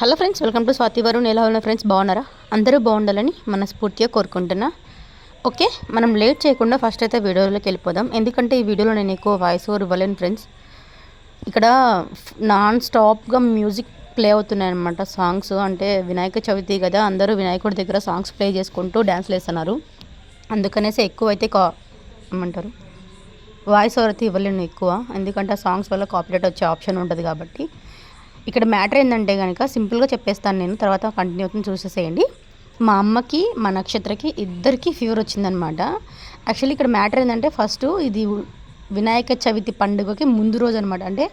Hello friends welcome to Swathi Varun. ఎలా ఉన్న friends? బాగున్నారా? అందరూ బాగుండాలని మనస్ఫూర్తిగా కోరుకుంటున్నా. ఓకే మనం లేట్ చేయకుండా ఫస్ట్ అయితే వీడియోలోకి వెళ్ళిపోదాం. ఎందుకంటే ఈ వీడియోలో నేను ఎక్కువ వాయిస్ ఓవర్ ఇవ్వలేను ఫ్రెండ్స్. ఇక్కడ నాన్ స్టాప్గా మ్యూజిక్ ప్లే అవుతున్నాయి అనమాట సాంగ్స్. అంటే వినాయక చవితి కదా అందరూ వినాయకుడి దగ్గర సాంగ్స్ ప్లే చేసుకుంటూ డ్యాన్స్లు వేస్తున్నారు. అందుకనేసి ఎక్కువ అయితే కా ఏమంటారు? వాయిస్ ఓవర్ అయితే ఇవ్వలేను ఎక్కువ. ఎందుకంటే ఆ సాంగ్స్ వల్ల కాపీరేట్ వచ్చే ఆప్షన్ ఉంటుంది కాబట్టి. ఇక్కడ మ్యాటర్ ఏంటంటే కనుక సింపుల్గా చెప్పేస్తాను నేను తర్వాత కంటిన్యూ అవుతుంది చూసేసేయండి. మా అమ్మకి మా నక్షత్రకి ఇద్దరికి ఫీవర్ వచ్చిందనమాట. యాక్చువల్లీ ఇక్కడ మ్యాటర్ ఏంటంటే ఫస్ట్ ఇది వినాయక చవితి పండుగకి ముందు రోజు అనమాట అంటే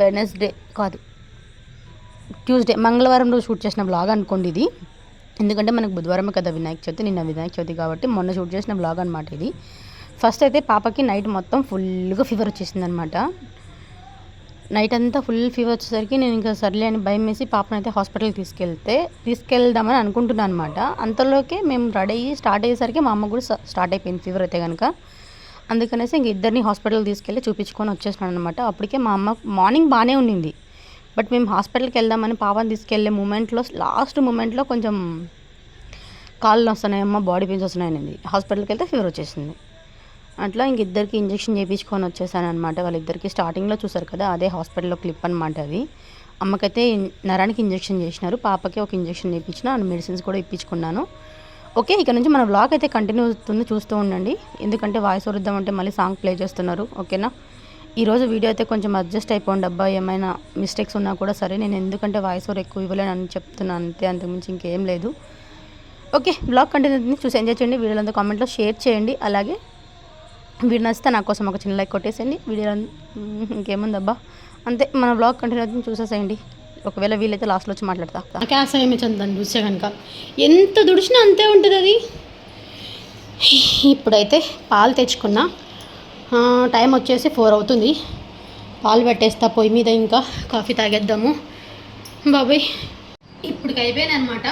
వెనస్డే కాదు ట్యూస్డే మంగళవారం రోజు షూట్ చేసిన బ్లాగ్ అనుకోండి ఇది. ఎందుకంటే మనకు బుధవారం కదా వినాయక చవితి నిన్న వినాయక చవితి కాబట్టి మొన్న షూట్ చేసిన బ్లాగ్ అనమాట ఇది. ఫస్ట్ అయితే పాపకి నైట్ మొత్తం ఫుల్గా ఫీవర్ వచ్చేసింది అనమాట నైట్ అంతా ఫుల్ ఫీవర్ వచ్చేసరికి నేను ఇంకా సర్లే అని భయం వేసి పాపను అయితే హాస్పిటల్కి తీసుకెళ్తే తీసుకెళ్దామని అనుకుంటున్నాను అనమాట అంతలోకే మేము రెడీ అయ్యి స్టార్ట్ అయ్యేసరికి మా అమ్మ కూడా స్టార్ట్ అయిపోయింది ఫీవర్ అయితే కనుక అందుకనేసి ఇంక ఇద్దరిని హాస్పిటల్కి తీసుకెళ్ళి చూపించుకొని వచ్చేసినాను అనమాట అప్పటికే మా అమ్మ మార్నింగ్ బాగానే ఉండింది. బట్ మేము హాస్పిటల్కి వెళ్దామని పాపని తీసుకెళ్ళే మూమెంట్లో లాస్ట్ మూమెంట్లో కొంచెం కాళ్ళు వస్తున్నాయమ్మ బాడీ పెయిన్స్ వస్తున్నాయని హాస్పిటల్కి వెళ్తే ఫీవర్ వచ్చేసింది. అట్లా ఇంక ఇద్దరికి ఇంజెక్షన్ చేయించుకొని వచ్చేసాను అనమాట వాళ్ళిద్దరికి స్టార్టింగ్లో చూసారు కదా అదే హాస్పిటల్లో క్లిప్ అనమాట అది అమ్మకైతే నరానికి ఇంజెక్షన్ చేసినారు. పాపకి ఒక ఇంజెక్షన్ చేయించిన అండ్ మెడిసిన్స్ కూడా ఇప్పించుకున్నాను. ఓకే ఇక్కడ నుంచి మన బ్లాగ్ అయితే కంటిన్యూ అవుతుంది చూస్తూ ఉండండి. ఎందుకంటే వాయిస్ వరుద్దామంటే మళ్ళీ సాంగ్ ప్లే చేస్తున్నారు ఓకేనా? ఈరోజు వీడియో అయితే కొంచెం అడ్జస్ట్ అయిపోండి అబ్బా ఏమైనా మిస్టేక్స్ ఉన్నా కూడా సరే. నేను ఎందుకంటే వాయిస్ ఓవర్ ఎక్కువ ఇవ్వలేను అని చెప్తున్నాను అంతే అంతకుమించి ఇంకేం లేదు. ఓకే బ్లాగ్ కంటిన్యూ చూసి ఎంజాయ్ చేయండి. వీడియోలంతా కామెంట్లో షేర్ చేయండి. అలాగే వీడియో నచ్చితే నా కోసం ఒక చిన్న లైక్ కొట్టేసేయండి. వీడియో ఇంకేముందబ్బా. అంతే మన బ్లాగ్ కంటిన్యూ అవుతుంది చూసేసేయండి. ఒకవేళ వీలైతే లాస్ట్లో వచ్చి మాట్లాడతా. నాకే అసహ్యం దాన్ని చూసే కనుక ఎంత దుడిచినా అంతే ఉంటుంది అది. ఇప్పుడైతే పాలు తెచ్చుకున్నా. టైం వచ్చేసి ఫోర్ అవుతుంది. పాలు పెట్టేస్తా పొయ్యి మీద ఇంకా కాఫీ తాగేద్దాము. బాబాయ్. ఇప్పటికి అయిపోయాను అనమాట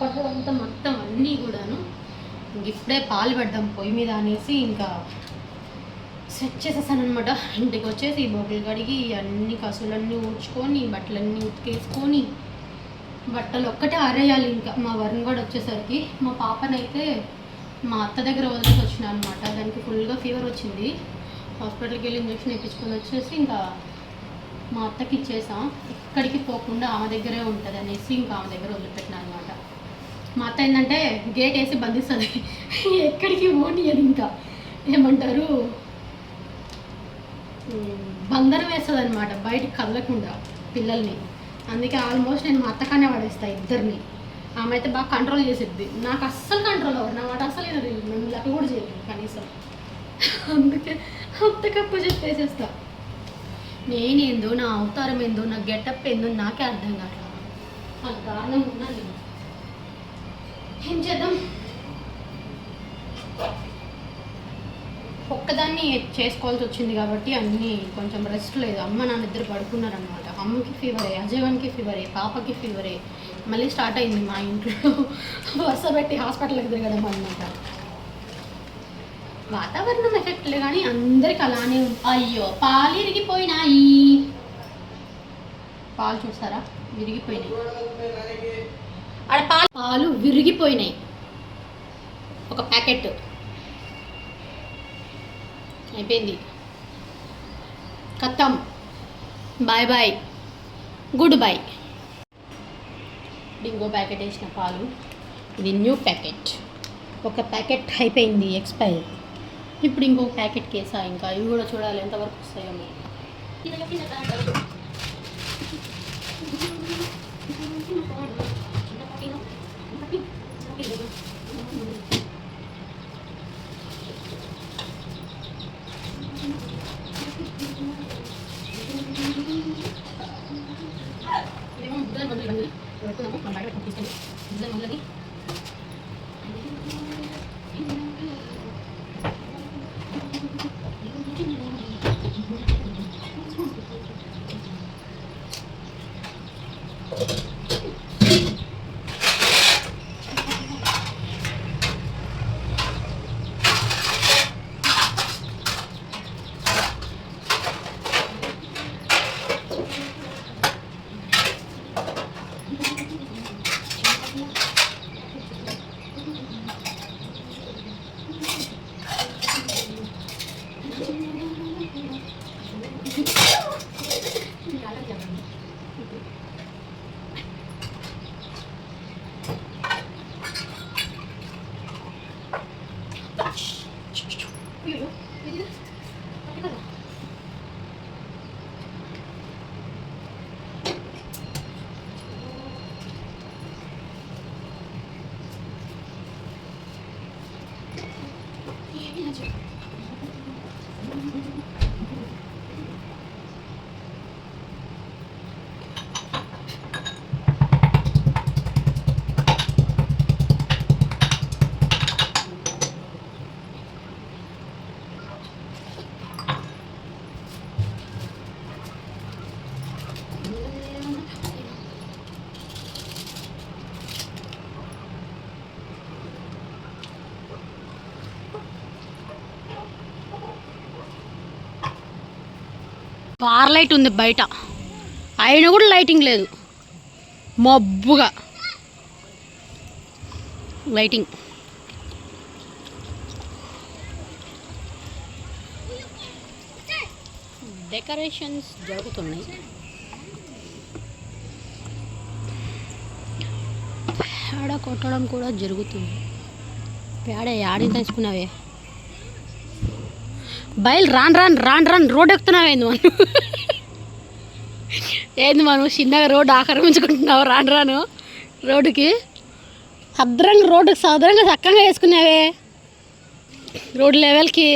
పట్టదంతా మొత్తం అన్నీ కూడాను. ఇప్పుడే పాలు పెడదాం పొయ్యి మీద అనేసి ఇంకా సెట్ చేసేసాను అనమాట ఇంటికి వచ్చేసి ఈ కడిగి అన్ని కసులన్నీ ఊడ్చుకొని బట్టలన్నీ ఉతికేసుకొని బట్టలు ఒక్కటే ఆరేయాలి ఇంకా. మా వరుణ్ కూడా వచ్చేసరికి మా పాపనైతే మా అత్త దగ్గర వదిలేసి వచ్చిన అనమాట దానికి ఫుల్గా ఫీవర్ వచ్చింది. హాస్పిటల్కి వెళ్ళి ఇంజక్షన్ ఇప్పించుకొని వచ్చేసి ఇంకా మా అత్తకి ఇచ్చేసాం. ఎక్కడికి పోకుండా ఆమె దగ్గరే ఉంటుంది అనేసి ఇంకా ఆమె దగ్గర వదిలిపెట్టిన అనమాట మా అత్త ఏంటంటే గేట్ వేసి బంధిస్తుంది. ఎక్కడికి పోనీయదు ఇంకా. ఏమంటారు? బందరం వేస్తుంది అనమాట బయటికి కదలకుండా పిల్లల్ని. అందుకే ఆల్మోస్ట్ నేను మా అత్తకానే పడేస్తా ఇద్దరిని. ఆమె అయితే బాగా కంట్రోల్ చేసేది నాకు అస్సలు కంట్రోల్ అవ్వదు. నా మాట అస్సలు వినదు నన్ను లెక్క కూడా చేయలేదు కనీసం. అందుకే అత్తకప్ప చెప్పేసేస్తా. నేనేందో నా అవతారం ఏందో నా గెటప్ ఏందో నాకే అర్థం కాదు అంత దారుణం ఉన్నా నేను ఏం చేద్దాం? ఒక్కదాన్ని చేసుకోవాల్సి వచ్చింది కాబట్టి అన్నీ కొంచెం రెస్ట్ లేదు. అమ్మ నాన్న ఇద్దరు పడుకున్నారనమాట అమ్మకి ఫీవరే అజయవానికి ఫీవరే పాపకి ఫీవరే మళ్ళీ స్టార్ట్ అయింది మా ఇంట్లో. వరుస పెట్టి హాస్పిటల్కి తిరగడం అనమాట వాతావరణం ఎఫెక్ట్లే కానీ అందరికి అలానే అయ్యో పాలు ఇరిగిపోయినాయి. పాలు చూసారా విరిగిపోయినాయి. ఆడ పాలు పాలు విరిగిపోయినాయి. ఒక ప్యాకెట్. అయిపోయింది. ఖతం బాయ్ బాయ్. Good boy. ఇంకో ప్యాకెట్ వేసిన పాలు. ఇది న్యూ ప్యాకెట్. ఒక ప్యాకెట్ అయిపోయింది ఎక్స్పైర్. ఇప్పుడు ఇంకో ప్యాకెట్ కేసా ఇంకా? ఇవి కూడా చూడాలి ఎంతవరకు వస్తాయో మీరు. Thank you. lagi. Bar light ఉంది బయట. అయినా కూడా లైటింగ్ లేదు. మబ్బుగా. లైటింగ్ డెకరేషన్స్ జరుగుతున్నాయి. పేడ కొట్టడం కూడా జరుగుతుంది. పేడ యాడ తీసుకున్నావే? బయలు రాను రాను రాను రాను రోడ్ ఎక్కుతున్నావేంది మనం? ఏంది మనం చిన్నగా రోడ్డు ఆక్రమించుకుంటున్నావు రాను రాను రోడ్డుకి? సద్రంగా రోడ్డుకి సదరంగా చక్కగా వేసుకున్నావే రోడ్ లెవెల్కి.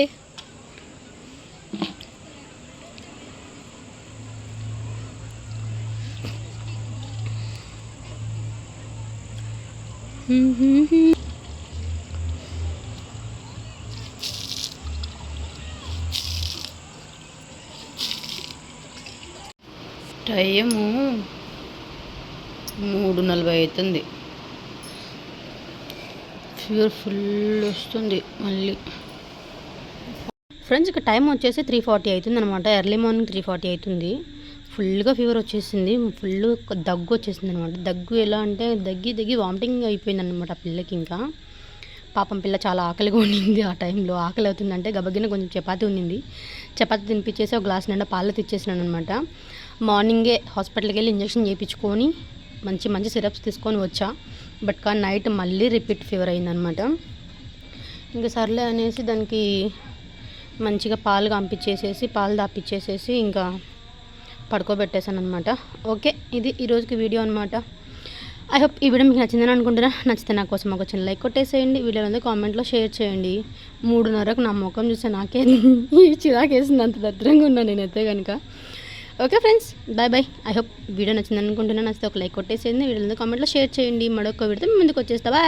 టైము మూడు నలభై అవుతుంది. ఫీవర్ ఫుల్ వస్తుంది మళ్ళీ. ఫ్రెండ్స్ ఇక టైం వచ్చేసి త్రీ ఫార్టీ అవుతుంది అనమాట ఎర్లీ మార్నింగ్ త్రీ ఫార్టీ అవుతుంది. ఫుల్గా ఫీవర్ వచ్చేసింది. ఫుల్ దగ్గు వచ్చేసింది అనమాట దగ్గు ఎలా అంటే దగ్గి దగ్గి వామిటింగ్ అయిపోయింది అనమాట పిల్లకి ఇంకా. పాపం పిల్ల చాలా ఆకలిగా ఉండింది ఆ టైంలో. ఆకలి అవుతుందంటే గబగిన కొంచెం చపాతీ ఉండింది. చపాతీ తినిపించేసి ఒక గ్లాస్ నిండా పాలు తెచ్చేసినాను అనమాట మార్నింగే హాస్పిటల్కి వెళ్ళి ఇంజక్షన్ చేయించుకొని మంచి మంచి సిరప్స్ తీసుకొని వచ్చా. బట్ కానీ నైట్ మళ్ళీ రిపీట్ ఫీవర్ అయిందనమాట. ఇంకా సర్లే అనేసి దానికి మంచిగా పాలు పంపించేసేసి పాలు దాపించేసేసి ఇంకా పడుకోబెట్టేశాను అనమాట ఓకే ఇది ఈరోజుకి వీడియో అనమాట ఐ హోప్ ఈ వీడియో మీకు నచ్చిందని అనుకుంటున్నా. నచ్చితే నా కోసం ఒక చిన్న లైక్ కొట్టేసేయండి. వీడియో ఉంది కామెంట్లో షేర్ చేయండి. మూడున్నరకు నా ముఖం చూస్తే నాకే చిరాకేసింది. అంత దద్రంగా ఉన్నాను నేనైతే కనుక okay friends bye bye I hope video నచ్చిందని నచ్చితే ఒక లైక్ కొట్టేసేయండి. వీడియో కామెంట్లో షేర్ చేయండి. మరొక వీడితో ముందుకు వచ్చేస్తా. బాయ్